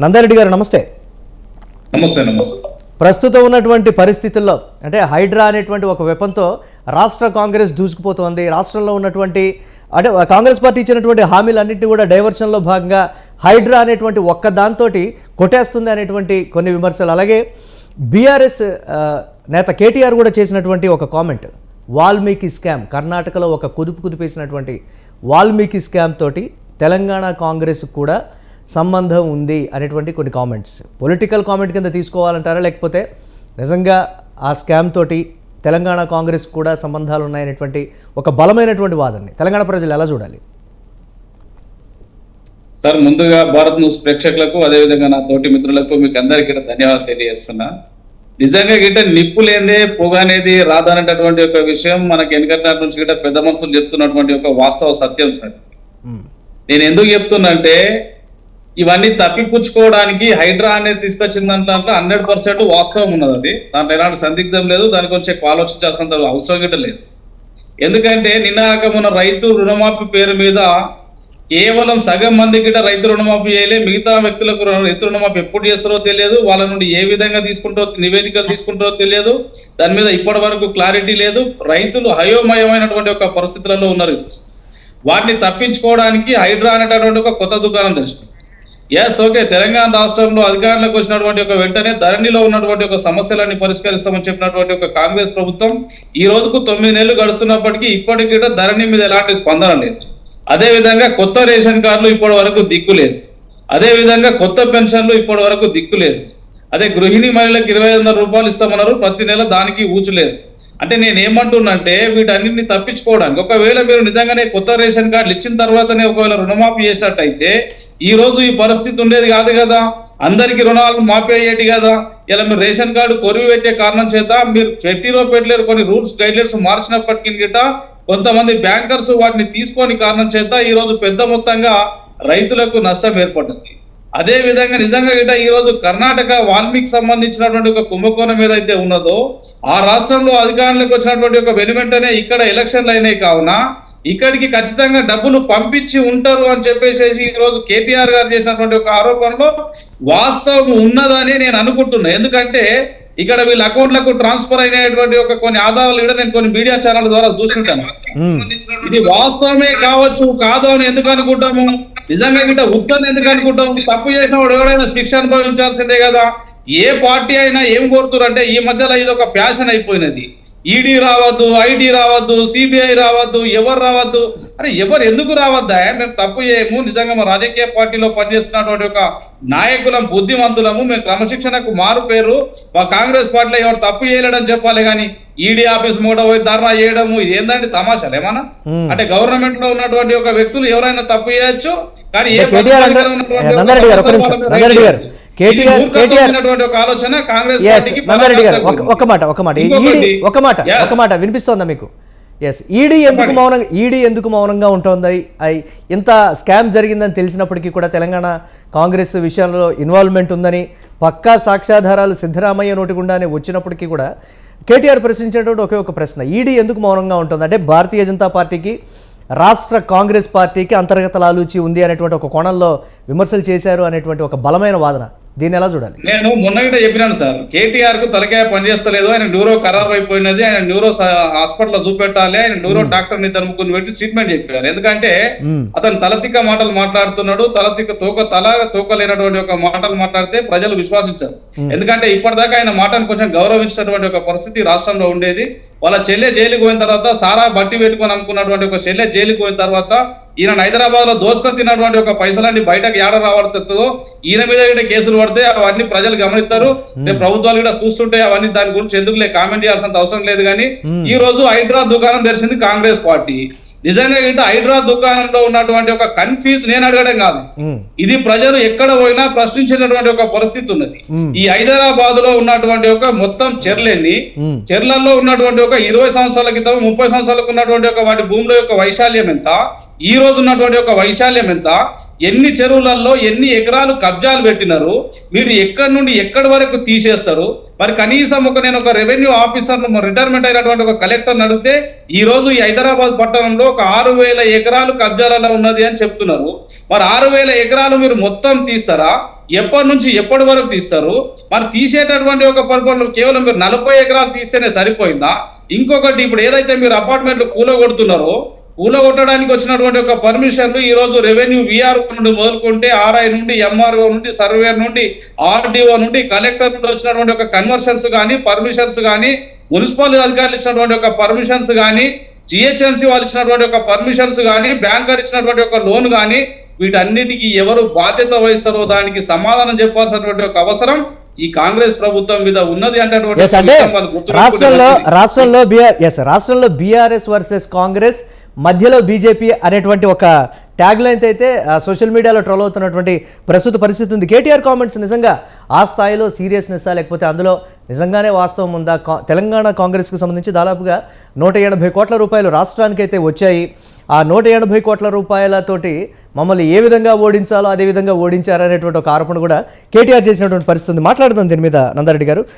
నందారెడ్డి గారు నమస్తే. నమస్తే నమస్తే. ప్రస్తుతం ఉన్నటువంటి పరిస్థితుల్లో అంటే హైడ్రా అనేటువంటి ఒక వెపంతో రాష్ట్ర కాంగ్రెస్ దూసుకుపోతోంది. రాష్ట్రంలో ఉన్నటువంటి అంటే కాంగ్రెస్ పార్టీ ఇచ్చినటువంటి హామీలన్నింటినీ కూడా డైవర్షన్లో భాగంగా హైడ్రా అనేటువంటి ఒక్క దాంతోటి కొట్టేస్తుంది అనేటువంటి కొన్ని విమర్శలు. అలాగే బీఆర్ఎస్ నేత కేటీఆర్ కూడా చేసినటువంటి ఒక కామెంట్ వాల్మీకి స్కామ్ కర్ణాటకలో ఒక కుదుపు కుదిపేసినటువంటి వాల్మీకి స్కామ్ తోటి తెలంగాణ కాంగ్రెస్ కూడా సంబంధం ఉంది అనేటువంటి కొన్ని కామెంట్స్ పొలిటికల్ కామెంట్ కింద తీసుకోవాలంటారా? లేకపోతే నిజంగా ఆ స్కామ్ తోటి తెలంగాణ కాంగ్రెస్ కూడా సంబంధాలు ఉన్నాయనేటువంటి ఒక బలమైనటువంటి వాదనని తెలంగాణ ప్రజలు ఎలా చూడాలి? సార్ ముందుగా భారత్ న్యూస్ ప్రేక్షకులకు అదేవిధంగా నా తోటి మిత్రులకు మీకు అందరికీ ధన్యవాదాలు తెలియజేస్తున్నా. నిజంగా గిట్ట నిప్పు లేదే పొగ అనేది రాదనేటటువంటి ఒక విషయం మనకి వెనకటి నుంచి గిట్ట పెద్ద మనుషులు చెప్తున్నటువంటి ఒక వాస్తవ సత్యం సార్. నేను ఎందుకు చెప్తున్నంటే ఇవన్నీ తప్పిపుచ్చుకోవడానికి హైడ్రా అనేది తీసుకొచ్చిన దాంట్లో హండ్రెడ్ పర్సెంట్ వాస్తవం ఉన్నది అది. దాంట్లో ఎలాంటి సందిగ్ధం లేదు. దాని గురించి ఎక్కువ ఆలోచించాల్సినంత అవసరం కూడా లేదు. ఎందుకంటే నిన్న మన రైతు రుణమాఫీ పేరు మీద కేవలం సగం మంది గిట్ట రైతు రుణమాఫీ చేయలే. మిగతా వ్యక్తులకు రైతు రుణమాఫీ ఎప్పుడు చేస్తారో తెలియదు. వాళ్ళ నుండి ఏ విధంగా తీసుకుంటారో నివేదికలు తీసుకుంటారో తెలియదు. దాని మీద ఇప్పటి వరకు క్లారిటీ లేదు. రైతులు హయోమయమైనటువంటి ఒక పరిస్థితులలో ఉన్నారు. వాటిని తప్పించుకోవడానికి హైడ్రా అనేటటువంటి ఒక కొత్త దుకాణం తెలిసింది ఎస్ ఓకే తెలంగాణ రాష్ట్రంలో అధికారంలోకి వచ్చినటువంటి ఒక వెంటనే ధరణిలో ఉన్నటువంటి ఒక సమస్యలన్నీ పరిష్కరిస్తామని చెప్పినటువంటి ఒక కాంగ్రెస్ ప్రభుత్వం ఈ రోజుకు తొమ్మిది నెలలు గడుస్తున్నప్పటికీ ఇప్పటికీ కూడా ధరణి మీద ఎలాంటి స్పందన లేదు. అదే విధంగా కొత్త రేషన్ కార్డులు ఇప్పటి వరకు దిక్కు లేదు. అదే విధంగా కొత్త పెన్షన్లు ఇప్పటి వరకు దిక్కు లేదు. అదే గృహిణి మహిళలకు ఇరవై వందల రూపాయలు ఇస్తామన్నారు ప్రతి నెల దానికి ఊచలేదు అంటే నేను ఏమంటున్నంటే వీటన్నిటిని తప్పించుకోవడానికి ఒకవేళ మీరు నిజంగానే కొత్త రేషన్ కార్డులు ఇచ్చిన తర్వాతనే ఒకవేళ రుణమాఫీ చేసినట్టయితే ఈ రోజు ఈ పరిస్థితి ఉండేది కాదు కదా. అందరికి రుణాలు మాఫీ కదా. ఇలా మీరు రేషన్ కార్డు కొరివి పెట్టే కారణం చేత మీరు చెట్టిలో పెట్టలేరు. కొన్ని రూల్స్ గైడ్లైన్స్ మార్చినప్పటికీ గిట్ట కొంతమంది బ్యాంకర్స్ వాటిని తీసుకొని కారణం చేత ఈ రోజు పెద్ద మొత్తంగా రైతులకు నష్టం ఏర్పడింది. అదే విధంగా నిజంగా గిట్ట ఈ రోజు కర్ణాటక వాల్మీకి సంబంధించినటువంటి ఒక కుంభకోణం ఏదైతే ఉన్నదో ఆ రాష్ట్రంలో అధికారంలోకి వచ్చినటువంటి ఒక వెనువెంటనే ఇక్కడ ఎలక్షన్లు అయినాయి కావున ఇక్కడికి ఖచ్చితంగా డబ్బులు పంపించి ఉంటారు అని చెప్పేసి ఈ రోజు కేటీఆర్ గారు చేసినటువంటి ఒక ఆరోపణలో వాస్తవం ఉన్నదని నేను అనుకుంటున్నా. ఎందుకంటే ఇక్కడ వీళ్ళ అకౌంట్లకు ట్రాన్స్ఫర్ అయినటువంటి ఒక కొన్ని ఆధారాలు కూడా నేను కొన్ని మీడియా ఛానల్ ద్వారా చూసుకుంటాను. ఇది వాస్తవమే కావచ్చు కాదు అని ఎందుకు అనుకుంటాము? నిజంగా గిట్ట ఉత్తని ఎందుకు అనుకుంటాము? తప్పు చేసిన వాడు ఎవడైనా శిక్ష అనుభవించాల్సిందే కదా. ఏ పార్టీ అయినా ఏం కోరుతురు అంటే ఈ మధ్యలో ఇది ఒక ప్యాషన్ అయిపోయినది. ఈడీ రావద్దు ఐడి రావద్దు సిబిఐ రావద్దు ఎవరు రావద్దు? అరే ఎవరు ఎందుకు రావద్దా? మేము తప్పు చేయము. నిజంగా మా రాజకీయ పార్టీలో పనిచేస్తున్నటువంటి ఒక నాయకులం బుద్ధిమంతులము. మేము క్రమశిక్షణకు మారు పేరు. మా కాంగ్రెస్ పార్టీలో ఎవరు తప్పు చేయలేడని చెప్పాలి కానీ ఈడీ ఆఫీస్ మూడ పోయి ధర్నా చేయడము ఇది ఏందండి తమాషాలు ఏమన్నా. అంటే గవర్నమెంట్లో ఉన్నటువంటి ఒక వ్యక్తులు ఎవరైనా తప్పు చేయొచ్చు కానీ ఏ కేటీఆర్. కేటీఆర్ ఆలోచన కాంగ్రెస్ గారు ఒక మాట ఒక మాట. ఈడీ ఒక మాట. ఒక మాట వినిపిస్తోందా మీకు? ఎస్ ఈడీ ఎందుకు మౌనంగా ఈడీ ఎందుకు మౌనంగా ఉంటుంది? ఇంత స్కామ్ జరిగిందని తెలిసినప్పటికీ కూడా తెలంగాణ కాంగ్రెస్ విషయంలో ఇన్వాల్వ్మెంట్ ఉందని పక్కా సాక్ష్యాధారాలు సిద్ధరామయ్య నోటి గుండానే వచ్చినప్పటికీ కూడా కేటీఆర్ ప్రశ్నించేటువంటి ఒకే ఒక ప్రశ్న. ఈడీ ఎందుకు మౌనంగా ఉంటుంది? అంటే భారతీయ జనతా పార్టీకి రాష్ట్ర కాంగ్రెస్ పార్టీకి అంతర్గత లాలూచి ఉంది అనేటువంటి ఒక కోణంలో విమర్శలు చేశారు అనేటువంటి ఒక బలమైన వాదన. దీన్ని ఎలా చూడాలి? నేను మొన్న కూడా చెప్పినాను సార్ కేటీఆర్కు తలకాయ పనిచేస్తలేదు ఆయన న్యూరో ఖరాబ్ అయిపోయినది ఆయన న్యూరో హాస్పిటల్లో చూపెట్టాలి ఆయన న్యూరో డాక్టర్ని ఇద్దరు ముగ్గురు పెట్టి ట్రీట్మెంట్ చెప్పారు. ఎందుకంటే. అతను తలతిక్క మాటలు మాట్లాడుతున్నాడు తలతిక్క తోక తల తోక లేనటువంటి ఒక మాటలు మాట్లాడితే ప్రజలు విశ్వాసించారు. ఎందుకంటే ఇప్పటిదాకా ఆయన మాటను కొంచెం గౌరవించినటువంటి ఒక పరిస్థితి రాష్ట్రంలో ఉండేది. వాళ్ళ చెల్లె జైలుకి పోయిన తర్వాత సారా బట్టి పెట్టుకొని అమ్ముకున్నటువంటి ఒక చెల్లె జైలుకి పోయిన తర్వాత ఈయన హైదరాబాద్లో దోసుకొని తిన్నటువంటి ఒక పైసలన్నీ బయటకు ఏడ రావడుతుందో ఈయన మీద కూడా కేసులు పడితే అవన్నీ ప్రజలు గమనిస్తారు. ప్రభుత్వాలు కూడా చూస్తుంటే అవన్నీ దాని గురించి ఎందుకులే కామెంట్ చేయాల్సినంత అవసరం లేదు కానీ ఈ రోజు హైడ్రా దుకాణం తెరిచింది కాంగ్రెస్ పార్టీ. నిజంగా ఏంటంటే హైడ్రా దుకాణంలో ఉన్నటువంటి ఒక కన్ఫ్యూజ్ నేను అడగడం కాదు. ఇది ప్రజలు ఎక్కడ పోయినా ప్రశ్నించినటువంటి ఒక పరిస్థితి ఉన్నది. ఈ హైదరాబాద్లో ఉన్నటువంటి ఒక మొత్తం చెర్లెన్ని మ్మ్. చెర్లల్లో ఉన్నటువంటి ఒక ఇరవై సంవత్సరాల క్రితం ముప్పై సంవత్సరాలకు ఉన్నటువంటి ఒక వాటి భూముల యొక్క వైశాల్యం ఎంత ఈ రోజు ఉన్నటువంటి ఒక వైశాల్యం ఎంత ఎన్ని చెరువులలో ఎన్ని ఎకరాలు కబ్జాలు పెట్టినారు మీరు ఎక్కడి నుండి ఎక్కడి వరకు తీసేస్తారు? మరి కనీసం ఒక నేను ఒక రెవెన్యూ ఆఫీసర్ రిటైర్మెంట్ అయినటువంటి ఒక కలెక్టర్ అడిగితే ఈ రోజు ఈ హైదరాబాద్ పట్టణంలో ఒక ఆరు వేల ఎకరాలు కబ్జాలలో ఉన్నది అని చెప్తున్నారు. మరి ఆరు వేల ఎకరాలు మీరు మొత్తం తీస్తారా? ఎప్పటి నుంచి ఎప్పటి వరకు తీస్తారు? మరి తీసేటటువంటి ఒక పరిపాలన కేవలం మీరు నలభై ఎకరాలు తీస్తేనే సరిపోయిందా? ఇంకొకటి ఇప్పుడు ఏదైతే మీరు అపార్ట్మెంట్లు కూలగొడుతున్నారో కూలగొట్టడానికి వచ్చినటువంటి ఒక పర్మిషన్లు ఈ రోజు రెవెన్యూ విఆర్ నుండి మొదలుకుంటే ఆర్ఐ నుండి ఎంఆర్ఓ నుండి సర్వేర్ నుండి ఆర్డీఓ నుండి కలెక్టర్ నుండి వచ్చినటువంటి ఒక కన్వర్షన్స్ కానీ పర్మిషన్స్ కానీ మున్సిపల్ అధికారులు ఇచ్చినటువంటి ఒక పర్మిషన్స్ కానీ జిహెచ్ఎంసీ వాళ్ళు ఇచ్చినటువంటి ఒక పర్మిషన్స్ కానీ బ్యాంకర్ ఇచ్చినటువంటి ఒక లోన్ కానీ వీటన్నిటికీ ఎవరు బాధ్యత వహిస్తారో దానికి సమాధానం చెప్పాల్సినటువంటి ఒక అవసరం ఈ కాంగ్రెస్ ప్రభుత్వం మీద ఉన్నది అంటే రాష్ట్రంలో. రాష్ట్రంలో బీఆర్ రాష్ట్రంలో బీఆర్ఎస్ వర్సెస్ కాంగ్రెస్ మధ్యలో బీజేపీ అనేటువంటి ఒక ట్యాగ్ లైన్ అయితే ఆ, సోషల్ మీడియాలో ట్రోల్ అవుతున్నటువంటి ప్రస్తుత పరిస్థితి ఉంది. కేటీఆర్ కామెంట్స్ నిజంగా ఆ స్థాయిలో సీరియస్నెస్ లేకపోతే అందులో నిజంగానే వాస్తవం ఉందా? కా- తెలంగాణ కాంగ్రెస్కి సంబంధించి దాదాపుగా నూట ఎనభై కోట్ల రూపాయలు రాష్ట్రానికి అయితే వచ్చాయి. ఆ నూట ఎనభై కోట్ల రూపాయలతోటి మమ్మల్ని ఏ విధంగా ఓడించాలో అదే విధంగా ఓడించారనేటువంటి ఒక ఆరోపణ కూడా కేటీఆర్ చేసినటువంటి పరిస్థితి మాట్లాడుతుంది దీని మీద నందారెడ్డి గారు.